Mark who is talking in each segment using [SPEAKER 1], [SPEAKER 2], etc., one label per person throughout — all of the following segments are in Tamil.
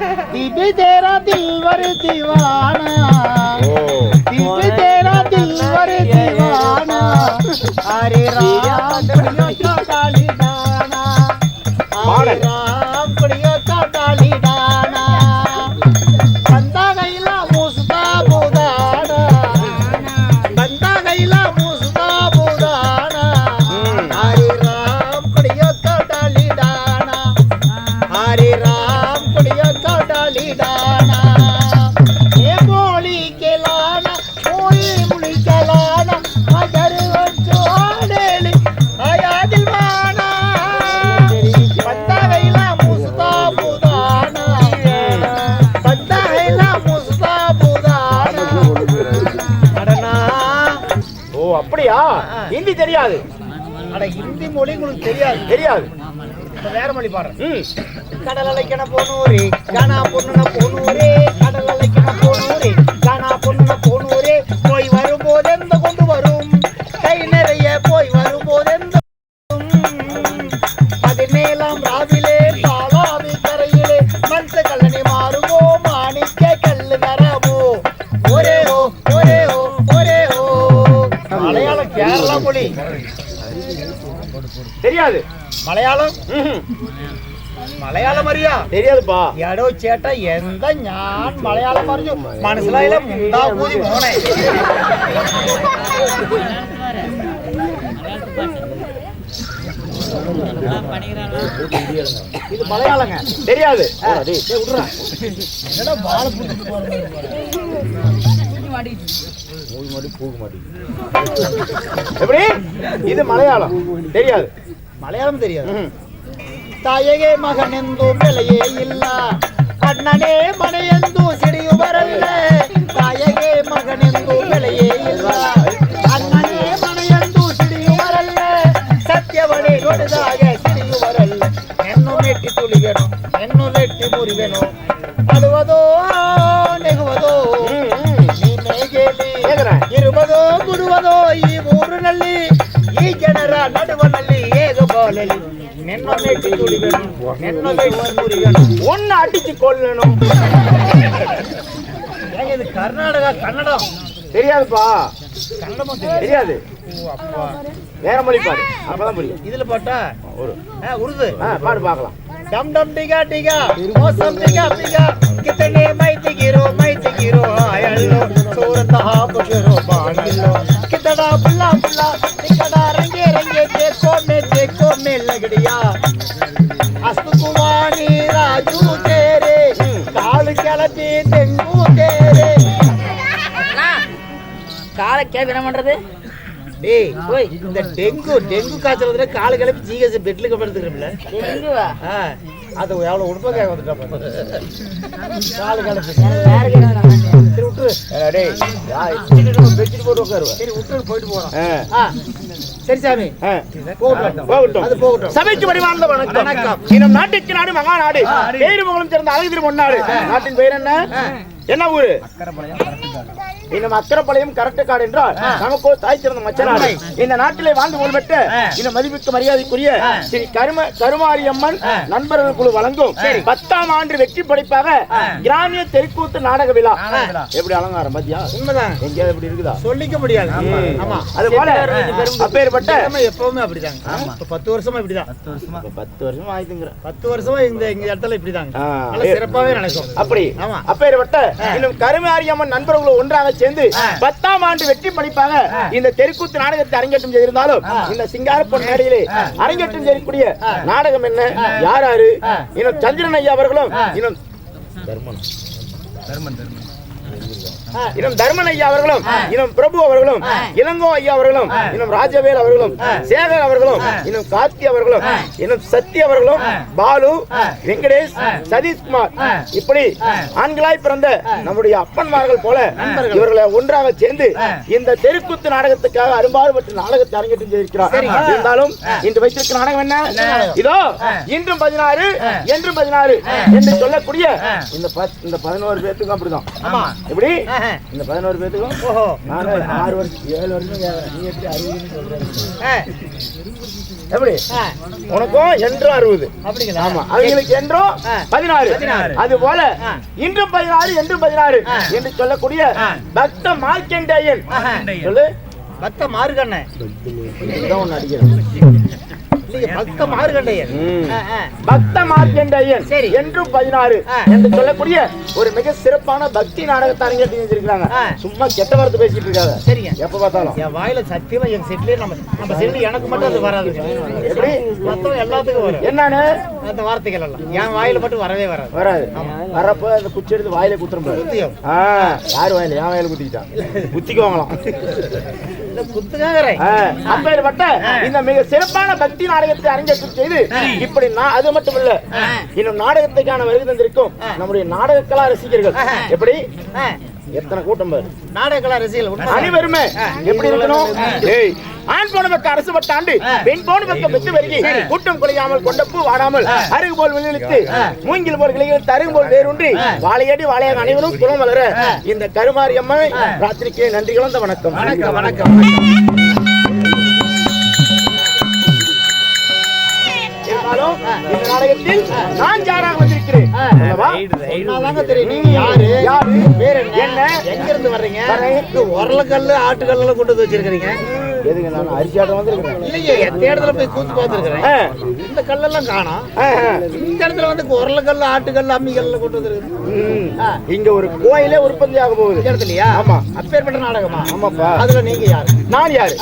[SPEAKER 1] दीदी तेरा दिलवर दीवाना दीदी तेरा दिलवर दीवाना अरे राम कुड़ियों का डाली डाना अरे राम
[SPEAKER 2] அப்படியா? ஹிந்தி தெரியாது.
[SPEAKER 1] அட ஹிந்தி மொழி உங்களுக்கு தெரியாது.
[SPEAKER 2] தெரியாது.
[SPEAKER 1] வேற மொழி பாடுறேன். கடல் அலைக்கண போனூரே காணா பொண்ணுன போனூரே கடல் அலைக்கண
[SPEAKER 2] தெரியாது
[SPEAKER 1] மலையாளம் മലയാളം അറിയാ
[SPEAKER 2] ശരിയാതിപ്പാ
[SPEAKER 1] എടോ ചേട്ടാ എന്താ ഞാൻ മലയാളം പറഞ്ഞു മനസ്സിലായില്ല മുണ്ടാക്കൂതി മോണേ இது மலையாளங்க
[SPEAKER 2] தெரியாது எப்படி இது மலையாளம் தெரியாது
[SPEAKER 1] மலையாளம் தெரியாது. தாயகே மகன் எந்தோ நிலையே இல்ல. அண்ணனே மனையந்தோ சிறிய வரல்ல. தாயகே மகன் எந்தோ நிலையே இல்ல. அண்ணனே மனையந்தோ சிறிய வரல்ல. சத்தியவனை நொடுதாக சிறிய வரல்ல. என்னும் எட்டி துளி வேணும் என்னும்
[SPEAKER 2] எட்டி முறி
[SPEAKER 1] வேணும்
[SPEAKER 2] அழுவதோ
[SPEAKER 1] நெகுவதோ நீ மேகேலி இருபதோ குடுவதோ இவ்வூரு நல்லி. ஈ ஜனரா நடுவ கையில் நின்னமே கிந்துளி வேணும் நின்னமே
[SPEAKER 2] ஒன்னு அடிச்சு
[SPEAKER 1] கொள்ளணும் இது கர்நாடகா கன்னடம்
[SPEAKER 2] தெரியாதுப்பா.
[SPEAKER 1] கன்னடமும் தெரியாது.
[SPEAKER 2] வேற மொழி பாரு. அப்பதான் புரியும்.
[SPEAKER 1] இதுல போட்டா?
[SPEAKER 2] ஒரு.
[SPEAKER 1] உருது.
[SPEAKER 2] பாடு பார்க்கலாம்.
[SPEAKER 1] டம் டம் டிகா டிகா. மோசம் டிகா டிகா கித்தனே மைத்தி கிரோ மைத்தி கிரோ அயல்லோ சூரத் ஹாப் கிரோ பாண்டிலோ கித்தடா புல்லா புல்லா. ಕೆಳಗಡಿಯ ಅಷ್ಟು ಕುಮಾರಿ ರಾಜು ತೇರೆ ಕಾಲು ಕೆಳತಿ ತೆಂಗು ತೇರೆ
[SPEAKER 3] காலை கேள்வி என்ன பண்றது?
[SPEAKER 1] டேய் ஓய் இந்த டெங்கு டெங்கு காய்ச்சல் வந்து காலை கிளப்பி ஜிஹெச் பெட்ல கப்படுத்துக்கிறோம்ல அது எவ்வளவு உடுப்பாக வந்துட்டா காலை கிளப்பி. சரி
[SPEAKER 2] டேய் பெட்ஷீட் போட்டு உட்காருவா.
[SPEAKER 1] சரி விட்டுரு போயிட்டு போறோம் சரி சாமி.
[SPEAKER 2] ஆ.
[SPEAKER 1] போகட்டும்.
[SPEAKER 2] போகட்டும்.
[SPEAKER 1] அது போகட்டும்.
[SPEAKER 2] சபைக்கு பரிமார்ந்த வணக்கம்.
[SPEAKER 1] வணக்கம்.
[SPEAKER 2] இனம் நாட்டுக்கு நாடு மகா நாடு பேரு மகளும் சேர்ந்த அழகு பொன்னாடு. நாட்டின் பெயர் என்ன? என்ன ஊரு? இன்னும் அக்கரப்பாளையம் கரட்டுக்காடு என்றால் நமக்கோ தாய் சிறந்த மச்சநாடு இந்த நாட்டிலே வாழ்ந்து புகழ்பெற்ற இந்த மதிப்புக்கு மரியாதைக்குரிய ஸ்ரீ கரும கருமாரியம்மன் நண்பர்கள் குழு வழங்கும் பத்தாம் ஆண்டு வெற்றி படைப்பாக கிராமிய தெருக்கூத்து நாடக விழா. எப்படி அலங்காரம் பாத்தியா?
[SPEAKER 1] உண்மைதான்.
[SPEAKER 2] எங்கேயாவது இப்படி இருக்குதா?
[SPEAKER 1] சொல்லிக்க முடியாது. ஆமா
[SPEAKER 2] அது போல. அப்பேற்பட்ட
[SPEAKER 1] எப்பவுமே அப்படிதாங்க. பத்து வருஷமா இப்படிதான்.
[SPEAKER 2] இப்ப பத்து வருஷம் ஆயிடுங்கிற
[SPEAKER 1] பத்து வருஷமா இந்த எங்க இடத்துல இப்படிதாங்க. நல்லா சிறப்பாவே நடக்கும்.
[SPEAKER 2] அப்படி.
[SPEAKER 1] ஆமா.
[SPEAKER 2] அப்பேற்பட்ட இன்னும் கருமாரியம்மன் நண்பர்களும் ஒன்றாக சேர்ந்து பத்தாம் ஆண்டு வெற்றி படிப்பாக இந்த தெருக்கூத்து நாடகத்தை அரங்கேற்றம் செய்திருந்தாலும் இந்த சிங்காரப்பொன் மேடையிலே அரங்கேற்றம் செய்யக்கூடிய நாடகம் என்ன? யார் யாரு? இன்னும் சந்திரன் ஐயா அவர்களும் இன்னும் தர்மன். இன்னும் தர்மன். ஐயா அவர்களும் இன்னும் பிரபு அவர்களும் இளங்கோ ஐயா அவர்களும் இன்னும் ராஜவேல் அவர்களும் சேகர் அவர்களும் இன்னும் கார்த்தி அவர்களும் இன்னும் சக்தி அவர்களும் பாலு வெங்கடேஷ் சதீஷ்குமார். இப்படி ஆண்களாய் பிறந்த நம்முடைய அப்பன்மார்கள் போல இவர்களை ஒன்றாக சேர்ந்து இந்த தெருக்கூத்து நாடகத்துக்காக அரும்பாடுபட்டு நாடகத்தை அரங்கேற்றம் செய்திருக்கிறார். இருந்தாலும் இன்று வைத்திருக்கிற நாடகம் என்ன? இதோ இன்றும் பதினாறு என்றும் பதினாறு என்று சொல்லக்கூடிய இந்த இந்த பதினோரு பேர்த்துக்கும் அப்படிதான். எப்படி. இந்த பதினோரு பேர்த்துக்கும்
[SPEAKER 1] ஓஹோ
[SPEAKER 2] நானு ஆறு வருஷம் ஏழு வருஷம். நீ எப்படி அறுபதுன்னு. எப்படி உனக்கும் என்றும் அறுபது
[SPEAKER 1] அப்படிங்களா
[SPEAKER 2] ஆமா அவங்களுக்கு என்றும். பதினாறு. அது போல. இன்றும் பதினாறு என்றும் பதினாறு. என்று சொல்லக்கூடிய. பக்த மார்க்கண்டேயன். சொல்லு
[SPEAKER 1] பக்த
[SPEAKER 2] ஒண்ணு அடிக்கிறேன்
[SPEAKER 1] பக்த மார்கண்டையன்.
[SPEAKER 2] பக்த
[SPEAKER 1] சரி.
[SPEAKER 2] என்றும் பதினாறு. என்று சொல்லக்கூடிய ஒரு மிக சிறப்பான பக்தி நாடகத்தை அரங்கேற்றி வச்சிருக்காங்க
[SPEAKER 1] ஆ.
[SPEAKER 2] சும்மா கெட்ட வார்த்தை பேசிட்டு இருக்காங்க
[SPEAKER 1] சரிங்க.
[SPEAKER 2] எப்ப பார்த்தாலும்.
[SPEAKER 1] என் வாயில சத்தியமா என் செட்லயே நம்ம நம்ம செட்ல எனக்கு மட்டும் அது வராது.
[SPEAKER 2] எப்படி?
[SPEAKER 1] மொத்தம் எல்லாத்துக்கும் வரும்.
[SPEAKER 2] என்னன்னு?
[SPEAKER 1] அந்த வார்த்தைகள் எல்லாம். என் வாயில மட்டும் வரவே வராது.
[SPEAKER 2] வராது. வரப்போ அந்த குச்சி எடுத்து வாயில குத்துறோம் யார் வாயில? என் வாயில குத்திக்கிட்டான். குத்திக்குவாங்களாம். அப்பேற்பட்ட இந்த மிக சிறப்பான பக்தி நாடகத்தை அரங்கேற்றம் செய்து இப்படி அது மட்டும் இல்ல இன்னும் நாடகத்துக்கான வருகை தந்திருக்கும் நம்முடைய நாடக கலா ரசிகர்கள் எப்படி? எத்தனை கூட்டம் பாரு.
[SPEAKER 1] ரசிகர்கள் உண்மை.
[SPEAKER 2] அனைவருமே எப்படி இருக்கணும்? ஏய் ஆண் போன அரசு பட்டாண்டு பெண் போன பக்க பெற்று வருகி கூட்டம் குறையாமல் கொண்ட பூ வாடாமல் அருகு போல் விழித்து மூங்கில் போல் கிளைகள் தருகு போல் வேரூன்றி வாழையடி வாழையாக அனைவரும் குலம் வளர இந்த கருமாரி அம்மை ராத்திரிக்கு நன்றி கலந்த வணக்கம்.
[SPEAKER 1] வணக்கம் வணக்கம்.
[SPEAKER 2] இந்த நாடகத்தில் நான் யாராக வந்திருக்கிறேன்?
[SPEAKER 1] என்ன? எங்க இருந்து வர்றீங்க? உரலக்கல்லு ஆட்டுக்கல்ல கொண்டு வந்து வச்சிருக்கீங்க
[SPEAKER 2] எதுங்க நான் அரிசியாட்டம்
[SPEAKER 1] எந்த இடத்துல போய் கூத்து பார்த்துருக்கிறேன். இந்த கல்லெல்லாம் காணோம். இந்த இடத்துல வந்து உரலக்கல்லு ஆட்டுக்கல் அம்மிக்கல்ல கொண்டு வந்துருக்கு
[SPEAKER 2] ம். இங்க ஒரு கோயிலே உற்பத்தி ஆக போகுது.
[SPEAKER 1] இடத்துலயா?
[SPEAKER 2] ஆமா.
[SPEAKER 1] அப்பேற்பட்ட நாடகமா?
[SPEAKER 2] ஆமாப்பா.
[SPEAKER 1] அதுல நீங்க யாரு?
[SPEAKER 2] நான் யாரு?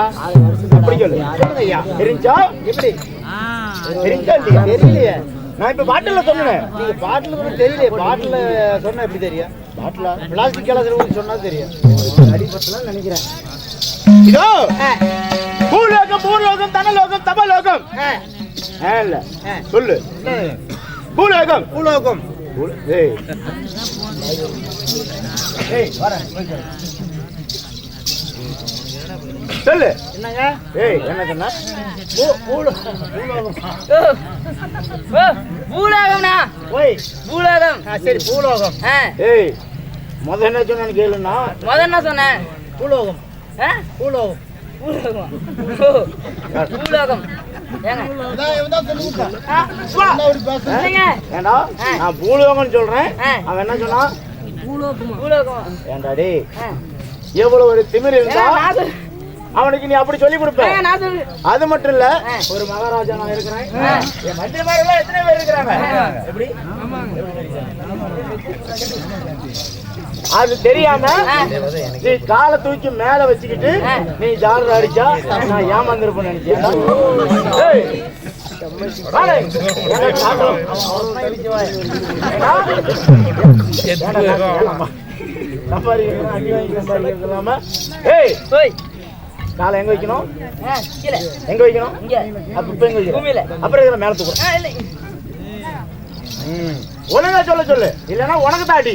[SPEAKER 1] ஐயா
[SPEAKER 2] சொல்லு
[SPEAKER 1] சொல்லுங்க ஐயா
[SPEAKER 2] தெரிஞ்சா?
[SPEAKER 1] எப்படி?
[SPEAKER 2] தெரிஞ்சா இல்லையா?
[SPEAKER 1] தெரியலையே.
[SPEAKER 2] நான் இப்ப பாட்டில சொன்னேன்.
[SPEAKER 1] நீங்க பாட்டில் கூட தெரியலையே. பாட்டில் சொன்னா எப்படி தெரியும்
[SPEAKER 2] பாட்டிலா?
[SPEAKER 1] பிளாஸ்டிக் கலர் சொன்னா தெரியும்
[SPEAKER 2] அடிபட்டலாம் நினைக்கிறேன். இதோ! பூலோகம் பூலோகம் தனலோகம் தபலோகம் இல்ல. சொல்லு? பூலோகம்.
[SPEAKER 1] பூலோகம்.
[SPEAKER 2] பூல- ஏய். ஏய் வரேன் சொல்லு.
[SPEAKER 1] என்னங்க?
[SPEAKER 2] ஏய் என்ன சொன்ன?
[SPEAKER 1] பூலோகம்
[SPEAKER 3] பூலோகம்னா
[SPEAKER 1] ஓய்.
[SPEAKER 3] பூலோகம்.
[SPEAKER 1] சரி பூலோகம்.
[SPEAKER 2] ஏய் முதல்ல என்ன சொன்னு கேளுன்னா
[SPEAKER 3] முத என்ன சொன்னேன்
[SPEAKER 1] பூலோகம்? பூலோகம்.
[SPEAKER 3] பூலோகம். பூலோகம்.
[SPEAKER 2] நான் சொல்றேன்.
[SPEAKER 3] ஆ.
[SPEAKER 2] அவன் என்ன சொன்னான்?
[SPEAKER 3] பூலோகம்? ஆ.
[SPEAKER 2] எவ்வளவு ஒரு திமிர் இருந்தா அவனுக்கு நீ அப்படி சொல்லி கொடுப்ப. அது மட்டும் இல்ல. ஒரு மகாராஜா நான் இருக்கிறேன் மந்திரிமார்கள் எத்தனை பேர் இருக்கிறாங்க எப்படி அது தெரியாம. நீ காலை தூக்கி மேல வச்சுக்கிட்டு. நீ ஜாலர் அடிச்சா நான் ஏமாந்துருப்பேன் நினைச்சேன்? சம்பாதிக்கிறேன், அடி வாங்கி. ஏய். காலை எங்க வைக்கணும். எங்க வைக்கணும். அப்ப எங்க வைக்கணும். அப்புறம் இதுல மேல
[SPEAKER 3] இல்லை.
[SPEAKER 2] ஒழுங்கா சொல்ல சொல்லு. இல்லன்னா உனக்கு தாடி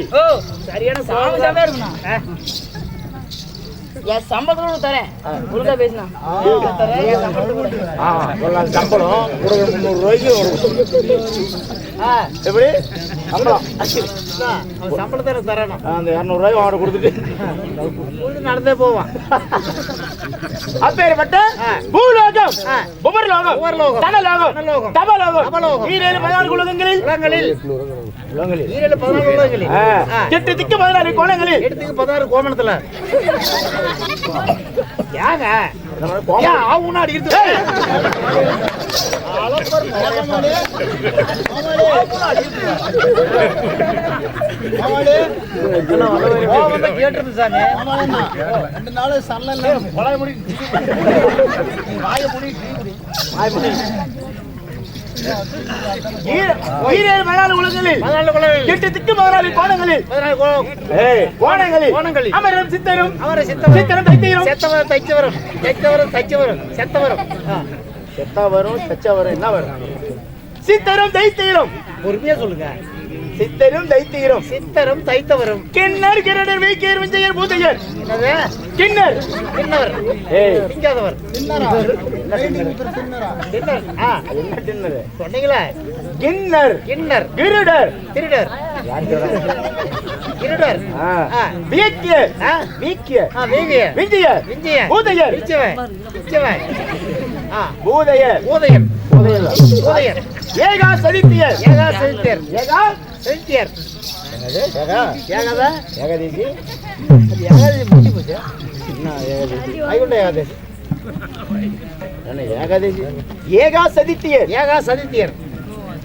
[SPEAKER 3] சரியான சாமி சாமியா இருக்குண்ணா. என் சம்பளத்தோட தரேன். ஒழுங்கா பேசுனா.
[SPEAKER 2] சம்பளம். ஒரு முந்நூறு ரூபாய்க்கு எப்படி? சம்பளம்.
[SPEAKER 1] சம்பளத்தை எனக்கு தரணும்
[SPEAKER 2] அந்த இரநூறுவாய் அவனை கொடுத்துட்டு.
[SPEAKER 1] நடந்தே போவான்.
[SPEAKER 2] அப்பேற்பட்ட. பூலோகம்.
[SPEAKER 1] ஆ.
[SPEAKER 2] உபர்லோகம்.
[SPEAKER 1] உபர்லோகம்.
[SPEAKER 2] தனலோகம். தபலோகம். ஈரேழு பதினாறு உலகங்களில். எட்டு திக்கு பதினாறு கோணங்களில்.
[SPEAKER 1] எடுத்துக்கு பதினாறு கோமணத்துல. ஏங்க. கோவம் தான் கேட்டிருந்து சாமி.
[SPEAKER 2] கொலாய் முடி. வாயை முடி. வாயை முடி. ஈர- ஈரேழு பதினாறு உலகங்களில் எட்டு திக்கு பதினாறு கோணங்களில் கோணங்களில்
[SPEAKER 1] கோணங்களில்.
[SPEAKER 2] அமரும் சித்தரும்
[SPEAKER 1] அவரை சித்தவரும்
[SPEAKER 2] சித்தரும் தைத்தியரும்
[SPEAKER 1] செத்தவரும் தைச்சவரும். தைத்தவரும் தைச்சவரும். செத்தவரும். ஆ.
[SPEAKER 2] செத்தா வரும் சச்சா வரும் என்ன வரும்? சித்தரும் தைத்தியரும்
[SPEAKER 1] பொறுமையா சொல்லுங்க.
[SPEAKER 2] சித்தரும் தைத்தியரும்
[SPEAKER 1] சித்தரும் தைத்தவரும்.
[SPEAKER 2] கிண்ணர் கிரடர் வைக்கியர் விஜயர் பூதையர்
[SPEAKER 1] என்னது?
[SPEAKER 2] கிண்ணர்.
[SPEAKER 1] கிண்ணவர். திங்காதவர் சொன்னீங்களா.
[SPEAKER 2] கிண்ணர்.
[SPEAKER 1] கிண்ணர்.
[SPEAKER 2] கிருடர்.
[SPEAKER 1] திருடர்
[SPEAKER 2] ஆ. வீக்கியர்.
[SPEAKER 1] ஆ வீங்கிய
[SPEAKER 2] விஞ்சியர்
[SPEAKER 1] விஞ்சிய
[SPEAKER 2] பூதையர்
[SPEAKER 1] விச்சவன் விச்சவன் ஆ.
[SPEAKER 2] பூதையர்.
[SPEAKER 1] ஊதயன்
[SPEAKER 2] பூதையர்.
[SPEAKER 1] ஊதயன்
[SPEAKER 2] ஏகா சதித்தியர்
[SPEAKER 1] ஏகா செலுத்தியர்
[SPEAKER 2] ஏகா
[SPEAKER 1] செலுத்தியர்
[SPEAKER 2] என்னது ஏகா
[SPEAKER 1] ஏகாதா
[SPEAKER 2] ஏகாதேசி
[SPEAKER 1] அது ஏகாதசி முடிஞ்சு போச்சு
[SPEAKER 2] என்ன ஏகாதேசி
[SPEAKER 1] வைகுண்ட
[SPEAKER 2] என்ன ஏகாதேசி ஏகா சதித்தியர்
[SPEAKER 1] ஏகா சதித்தியர்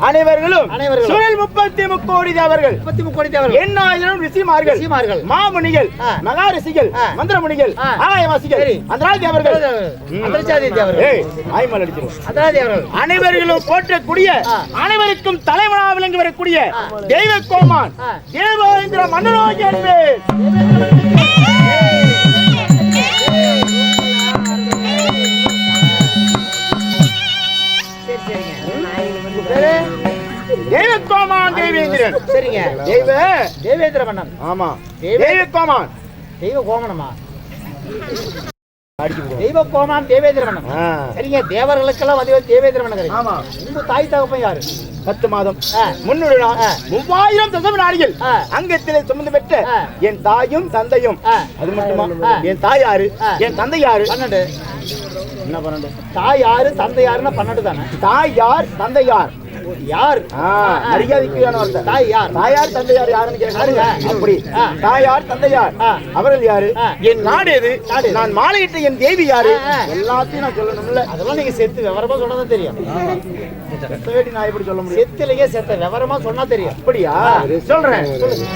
[SPEAKER 2] அனைவர்களும். சுழல் முப்பத்தி முக்கோடி தேவர்கள்
[SPEAKER 1] முப்பத்தி முக்கோடி தேவர்கள்
[SPEAKER 2] எண்ணாயிரம் ரிஷிமார்கள்
[SPEAKER 1] ரிஷிமார்கள்.
[SPEAKER 2] மாமுனிகள்
[SPEAKER 1] ஆ.
[SPEAKER 2] மகா ரிஷிகள்
[SPEAKER 1] ஆ.
[SPEAKER 2] மந்திரமுனிகள். ஆகாயவாசிகள்
[SPEAKER 1] சரி.
[SPEAKER 2] அந்த தேவர்கள்
[SPEAKER 1] அந்தரிச்சாதி தேவர்கள்
[SPEAKER 2] ஆய்மல் அடிச்சிரும்
[SPEAKER 1] அந்தராதி தேவர்கள்
[SPEAKER 2] அனைவர்களும் போற்றக்கூடிய. அனைவருக்கும் தலைவனாக விளங்கி வரக்கூடிய. தெய்வ கோமான். தேவேந்திர மன்னராஜ் என்பேன் தெய்வ கோமான் தேவேந்திரன்.
[SPEAKER 1] சரிங்க.
[SPEAKER 2] தெய்வ.
[SPEAKER 1] தேவேந்திர மன்னன்.
[SPEAKER 2] ஆமா.
[SPEAKER 1] தெய்வ-
[SPEAKER 2] தெய்வ கோமான்
[SPEAKER 1] தெய்வ கோமான் தேவேந்திர மன்னன். சரிங்க. தேவர்களுக்கெல்லாம் வந்து தேவேந்திர மன்னன்
[SPEAKER 2] ஆமா.
[SPEAKER 1] உங்க தாய் தகப்பன் யாரு?
[SPEAKER 2] பத்து மாதம். முன்னூறு. மூவாயிரம் தசம நாடிகள். அங்கத்திலே சுமந்து பெற்ற. என் தாயும் தந்தையும். அது மட்டுமா. என் தாய் யாரு. என் தந்தை யாரு?
[SPEAKER 1] பன்னெண்டு.
[SPEAKER 2] என்ன பன்னெண்டு?
[SPEAKER 1] தாய் யாரு தந்தை யாருன்னா பன்னெண்டு தானே?
[SPEAKER 2] தாய் யார் தந்தை யார்?
[SPEAKER 1] யார்?
[SPEAKER 2] மரியாதைக்குரியானவர்
[SPEAKER 1] தாய் யார்?
[SPEAKER 2] தாயார் தந்தையார் யாருன்னு கேட்கிறாருங்க அப்படி. தாயார் தந்தையார். அவர்கள் யாரு? என் நாடு எது? நான் மாலையிட்ட என் தேவி யாரு? எல்லாத்தையும் நான் சொல்லணும்ல.
[SPEAKER 1] அதெல்லாம் நீங்க செத்து விவரமா சொன்னதான் தெரியும்.
[SPEAKER 2] செத்தவேட்டி நான் எப்படி சொல்ல முடியும்?
[SPEAKER 1] செத்திலேயே செத்த விவரமா சொன்னா தெரியும்.
[SPEAKER 2] அப்படியா? சொல்றேன். சொல்லுங்க.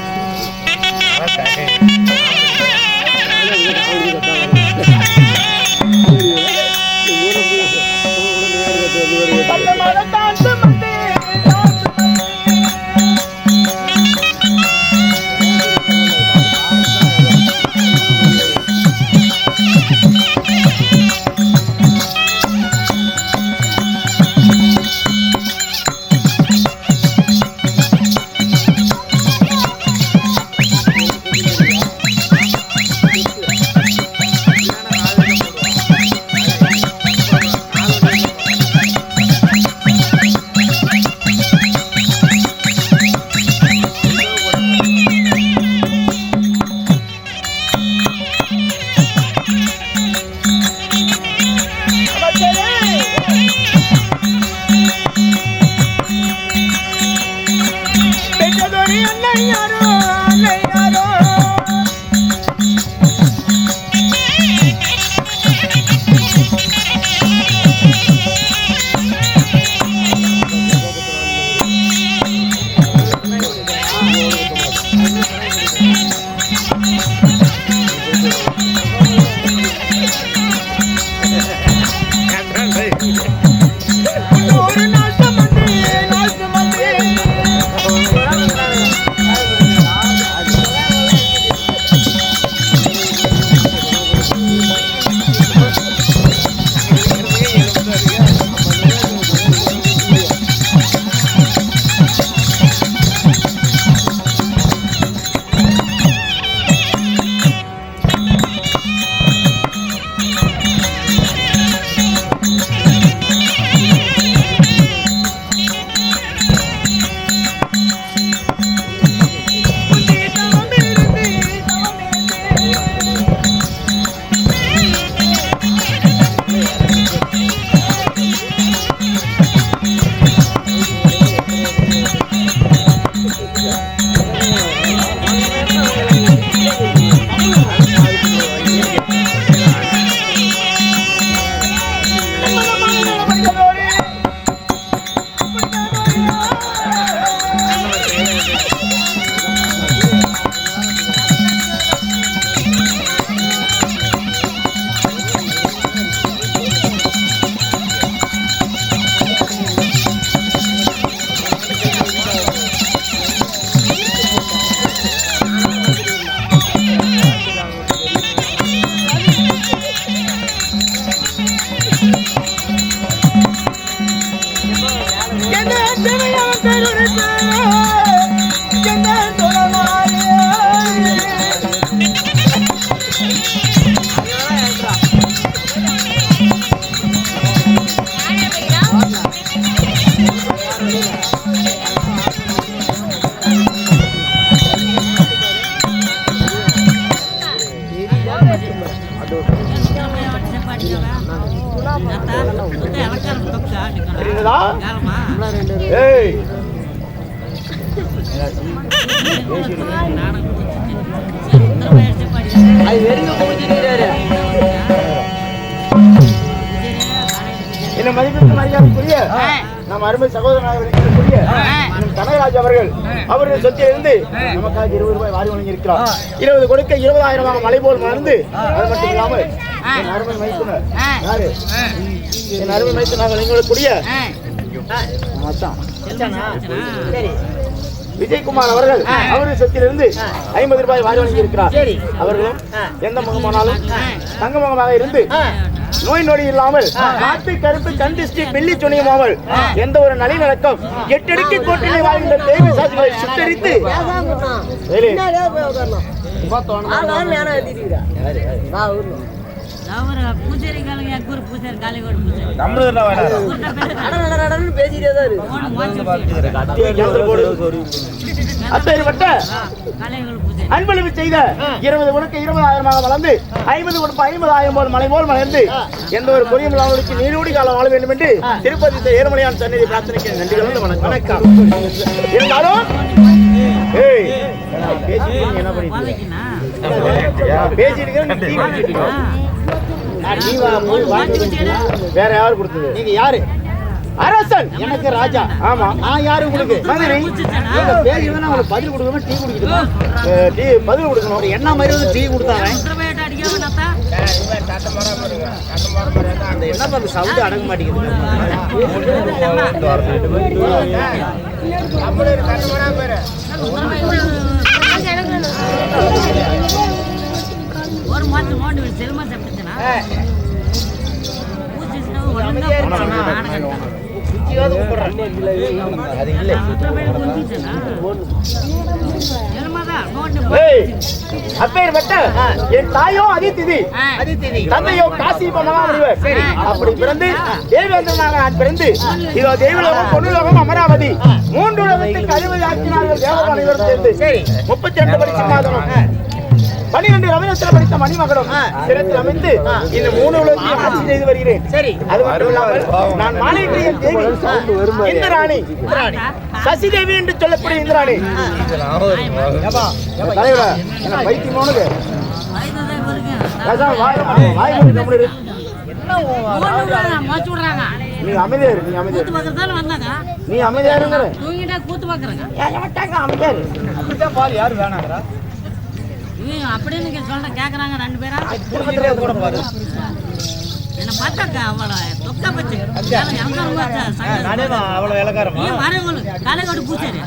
[SPEAKER 2] அருமை சகோதரனாக இருக்கக்கூடிய கனகராஜ் அவர்கள் அவருடைய சொத்திலிருந்து நமக்காக இருபது ரூபாய் வாரி வழங்கியிருக்கிறார் இருபது கொடுக்க இருபதாயிரமாக மலை போல் மறந்து அது மட்டும் இல்லாமல் என் அருமை மைத்துனர் யாரு என் அருமை மைத்துனர் வழங்கக்கூடிய மச்சான்
[SPEAKER 1] சரி
[SPEAKER 2] விஜயகுமார் அவர்கள் அவருடைய சொத்திலிருந்து ஐம்பது ரூபாய் வாரி வழங்கியிருக்கிறார்
[SPEAKER 1] சரி.
[SPEAKER 2] அவர்களும். எந்த முகமானாலும் தங்க முகமாக இருந்து. நோய் நொடி இல்லாமல் காத்து கருப்பு கண் திருஷ்டி பில்லி சுனியமாமல் எந்த ஒரு நலிநடக்கம் எட்டடிக்கு கோட்டிலே வாழ்கின்ற தேவி சாட்சிகளை சுத்தரித்து வேலு,
[SPEAKER 3] பூஜாரி காலங்க எக்கூர் பூஜாரி. காலையோட பூஜாரி
[SPEAKER 1] பேசிட்டே தான் இருக்கு.
[SPEAKER 2] அப்பேற்பட்ட அன்பளிப்பு செய்த இருபது கொடுக்க இருபதாயிரமாக வளர்ந்து ஐம்பது கொடுப்ப ஐம்பதாயிரம் போல் மலை போல் மலர்ந்து எந்த ஒரு பொறியும் இல்லாமலுக்கு நீரோடி காலம் வாழ வேண்டும் என்று திருப்பதி ஏழுமலையான் சந்நிதி பிரார்த்தனைக்கு நன்றி கலந்து வணக்கம். இருந்தாலும் என்ன பண்ணிட்டு பேசிட்டு. வேற யாரு கொடுத்தது?
[SPEAKER 1] நீங்க யாரு?
[SPEAKER 2] அரசன்.
[SPEAKER 1] எனக்கு ராஜா.
[SPEAKER 2] ஆமா.
[SPEAKER 1] நான் யாரு உங்களுக்கு?
[SPEAKER 2] மதுரை.
[SPEAKER 1] நீங்க பேசுறதுன்னா உங்களுக்கு பதில் கொடுக்கணும்? டீ குடிக்கணும்?
[SPEAKER 2] டீ பதில் கொடுக்கணும்.
[SPEAKER 1] என்ன மாதிரி வந்து டீ கொடுத்தாங்க? என்ன அந்த சவுண்ட் அடங்க
[SPEAKER 3] ஒரு மாசம் மோண்டு செல்மா சாப்பிட்டுச்சுனா பூச்சிச்சுனா ஒழுங்கா
[SPEAKER 1] அது இல்லை.
[SPEAKER 2] அப்பேற்பட்ட என் தாயோ அதித்திதி
[SPEAKER 1] அதித்தி.
[SPEAKER 2] தந்தையோ காசி. அப்படி பிறந்து தேவேந்திரனாக பிறந்து இதோ பொன்னுலோகம் அமராவதி. மூன்று உலகத்துக்கு அதிபதி ஆக்கினார்கள் தேவர்கள் அனைவரும் சேர்ந்து.
[SPEAKER 1] சரி.
[SPEAKER 2] முப்பத்தி ரெண்டு படி சிம்மாதனம் பனிரெண்டு ரவிரத்தில் படித்த மணிமகனும் சிறத்தில் அமைந்து இந்த மூணு உலகத்தையும் ஆட்சி செய்து வருகிறேன்.
[SPEAKER 1] சரி.
[SPEAKER 2] அது மட்டும் இல்லாமல் நான் மாலையிலேயே தேவி இந்திராணி.
[SPEAKER 1] இந்திராணி.
[SPEAKER 2] சசி தேவி என்று சொல்லக்கூடிய இந்திராணி. தலைவரா என்ன பைத்தியமானது. நீ அமைதியா இரு நீ அமைதியா
[SPEAKER 3] கூத்து
[SPEAKER 2] இரு
[SPEAKER 3] பார்க்கறதால வந்தாங்க.
[SPEAKER 2] நீ அமைதியா இருங்கிற
[SPEAKER 3] தூங்கிட்டா கூத்து பார்க்கறாங்க.
[SPEAKER 2] அமைதியா இரு.
[SPEAKER 1] பாரு யாரு வேணாங்கிறா
[SPEAKER 3] அப்படின்னு இங்க சொல்ற கேக்குறாங்க ரெண்டு பேரா? என்ன பார்த்தாக்கா அவளை தொக்கா பச்சு. எனக்கு ரொம்ப ச-
[SPEAKER 1] நானே
[SPEAKER 3] சங்கடம்.
[SPEAKER 1] அவ்வளவு இலக்காரமா
[SPEAKER 3] நீ வரவங்களு தலைகோடு பூச்சாரு.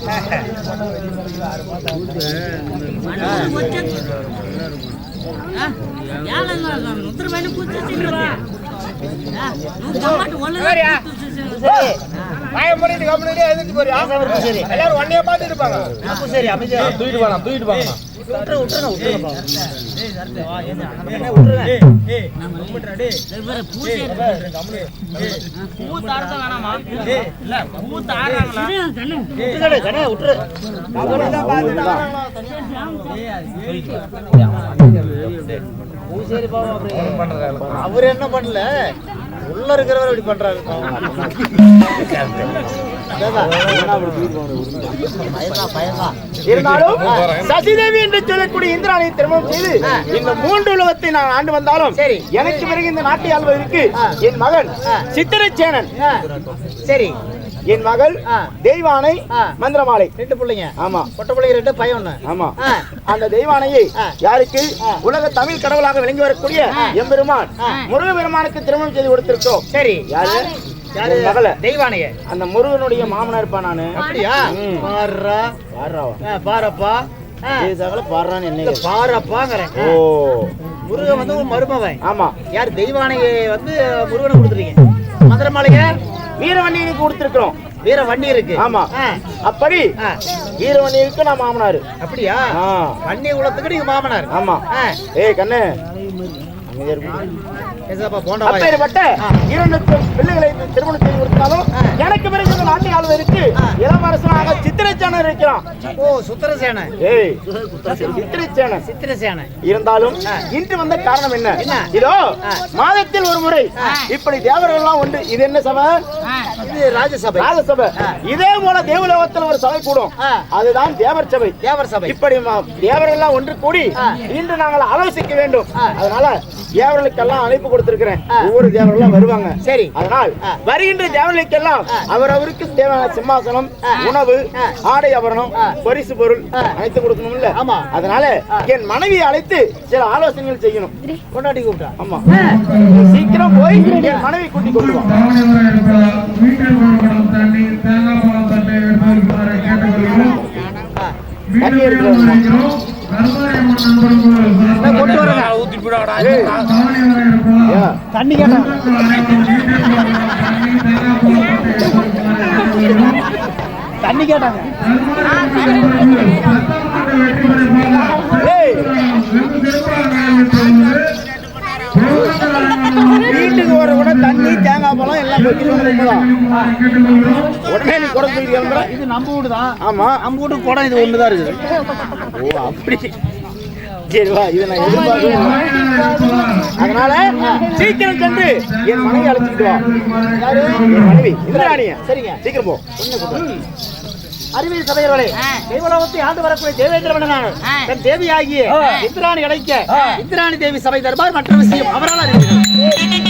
[SPEAKER 3] உத்தரவேணு பூச்சி
[SPEAKER 1] சரி
[SPEAKER 2] எல்லாரும் ஒன்னைய பார்த்து இருப்பாங்க.
[SPEAKER 1] சரி அமைதியா. இரு.
[SPEAKER 2] தூக்கிட்டு போலாம் தூக்கிட்டு போங்க
[SPEAKER 1] அவர் என்ன பண்ணல? உள்ள இருக்கிறவர் இப்படி பண்றாரு
[SPEAKER 2] இருந்தாலும் சசிதேவி என்று சொல்லக்கூடிய இந்திராணியை திருமணம் செய்து இந்த மூன்று உலகத்தை நான் ஆண்டு வந்தாலும்
[SPEAKER 1] சரி.
[SPEAKER 2] எனக்கு பிறகு இந்த நாட்டை ஆள்வதற்கு. என் மகன். சித்திரச்சேனன்
[SPEAKER 1] சரி.
[SPEAKER 2] என் மகள். தெய்வானை. மந்திரமாலை.
[SPEAKER 1] ரெண்டு பிள்ளைங்க.
[SPEAKER 2] ஆமா.
[SPEAKER 1] பொட்டை பிள்ளைங்க ரெண்டு பையன் ஒண்ணு.
[SPEAKER 2] ஆமா. அந்த தெய்வானையை. யாருக்கு. உலக தமிழ் கடவுளாக விளங்கி வரக்கூடிய எம்பெருமான். முருக பெருமானுக்கு திருமணம் செய்து கொடுத்திருக்கோம்
[SPEAKER 1] சரி.
[SPEAKER 2] யாரு? மகள.
[SPEAKER 1] தெய்வானைய.
[SPEAKER 2] அந்த முருகனுடைய மாமனா இருப்பா நானு.
[SPEAKER 1] அப்படியா?
[SPEAKER 2] பாடுறாவா
[SPEAKER 1] ஆ, பாரப்பா
[SPEAKER 2] சகல
[SPEAKER 1] இந்த
[SPEAKER 2] என்ன
[SPEAKER 1] பாரப்பாங்கிறேன்
[SPEAKER 2] ஓ.
[SPEAKER 1] முருகன் வந்து உன் மருமவன்
[SPEAKER 2] ஆமா.
[SPEAKER 1] யார் தெய்வானையை வந்து முருகனை கொடுத்துருக்கீங்க? மதுரமாளிகை
[SPEAKER 2] வீரவன்னியனுக்கு கொடுத்திருக்கிறோம்.
[SPEAKER 1] வீர வண்டி இருக்கு
[SPEAKER 2] ஆமா அப்படி
[SPEAKER 1] ஆ,
[SPEAKER 2] வீரவன்னியனுக்கு நான் மாமனாரு.
[SPEAKER 1] அப்படியா? வண்டி குலத்துக்கு நீங்க மாமனார்.
[SPEAKER 2] ஆமா. ஏய் கண்ணு. அப்பேற்பட்ட இரண்டு பிள்ளைகளை திருமணம் செய்து கொடுத்தாலும் எனக்கு பிறகு இந்த நாட்டை ஆளுவதற்கு இளவரசனாக சித்திரச்சேனன் இருக்கிறான்.
[SPEAKER 1] ஓ சுத்திரசேனை
[SPEAKER 2] ஏய் சித்திரச்சேனன்
[SPEAKER 1] சித்திரசேனை
[SPEAKER 2] இருந்தாலும் இன்று வந்த காரணம் என்ன? இதோ மாதத்தில் ஒரு முறை இப்படி தேவர்கள் எல்லாம் உண்டு. இது என்ன சபை?
[SPEAKER 1] இது ராஜசபை.
[SPEAKER 2] ராஜசபை. இதே போல தேவலோகத்தில் ஒரு சபை கூடும். அதுதான் தேவர் சபை.
[SPEAKER 1] தேவர் சபை.
[SPEAKER 2] இப்படி தேவர்கள் எல்லாம் ஒன்று கூடி இன்று நாங்கள் ஆலோசிக்க வேண்டும். அதனால தேவர்களுக்கெல்லாம் அழைப்பு கொடுத்திருக்கிறேன். ஒவ்வொரு தேவர்களும் வருவாங்க.
[SPEAKER 1] சரி.
[SPEAKER 2] அதனால் வருகின்ற தேவர்களுக்கெல்லாம் அவரவருக்கு தேவையான சிம்மாசனம் உணவு ஆடை ஆபரணம் பரிசு பொருள் அனைத்து கொடுக்கணும்ல.
[SPEAKER 1] ஆமா.
[SPEAKER 2] அதனால என் மனைவியை அழைத்து சில ஆலோசனைகள் செய்யணும்.
[SPEAKER 1] கொண்டாடி கூப்பிட்டா.
[SPEAKER 2] ஆமா. சீக்கிரம் போய் என் மனைவி கூட்டி கொண்டு வா.
[SPEAKER 4] தண்ணீர் தேங்காய் பழம் தண்ணி எடுத்துருப்பாரு கேட்டுக்கொள்கிறோம்.
[SPEAKER 2] தண்ணி ஏன்?
[SPEAKER 1] தண்ணி கேட்டாங்க.
[SPEAKER 2] வீட்டுக்கு வர கூட தண்ணி தேங்காய் பழம் எல்லாம் கொட்டி உடனே நீ கிளம்புற
[SPEAKER 1] இது நம்ம வீடு தான்.
[SPEAKER 2] ஆமா.
[SPEAKER 1] நம்ம வீட்டு குடம் இது ஒண்ணுதான் இருக்குது.
[SPEAKER 2] ஓ அப்படி. சரி வா இதை நான் எதிர்பார்க்கல அதனால சீக்கிரம் சென்று என் மனைவி அழைச்சிட்டு வா. என் மனைவி. இந்திராணிய
[SPEAKER 1] சரிங்க
[SPEAKER 2] சீக்கிரம் போ.
[SPEAKER 1] அறிவியல் சபையர்களே தெய்வலோகத்தை ஆண்டு வரக்கூடிய தேவேந்திர மன்னனான தன் தேவியாகிய இந்திராணி அழைக்க இந்திராணி தேவி சபை தர்பார் மற்ற விஷயம் அவரால் அறிவிக்கிறது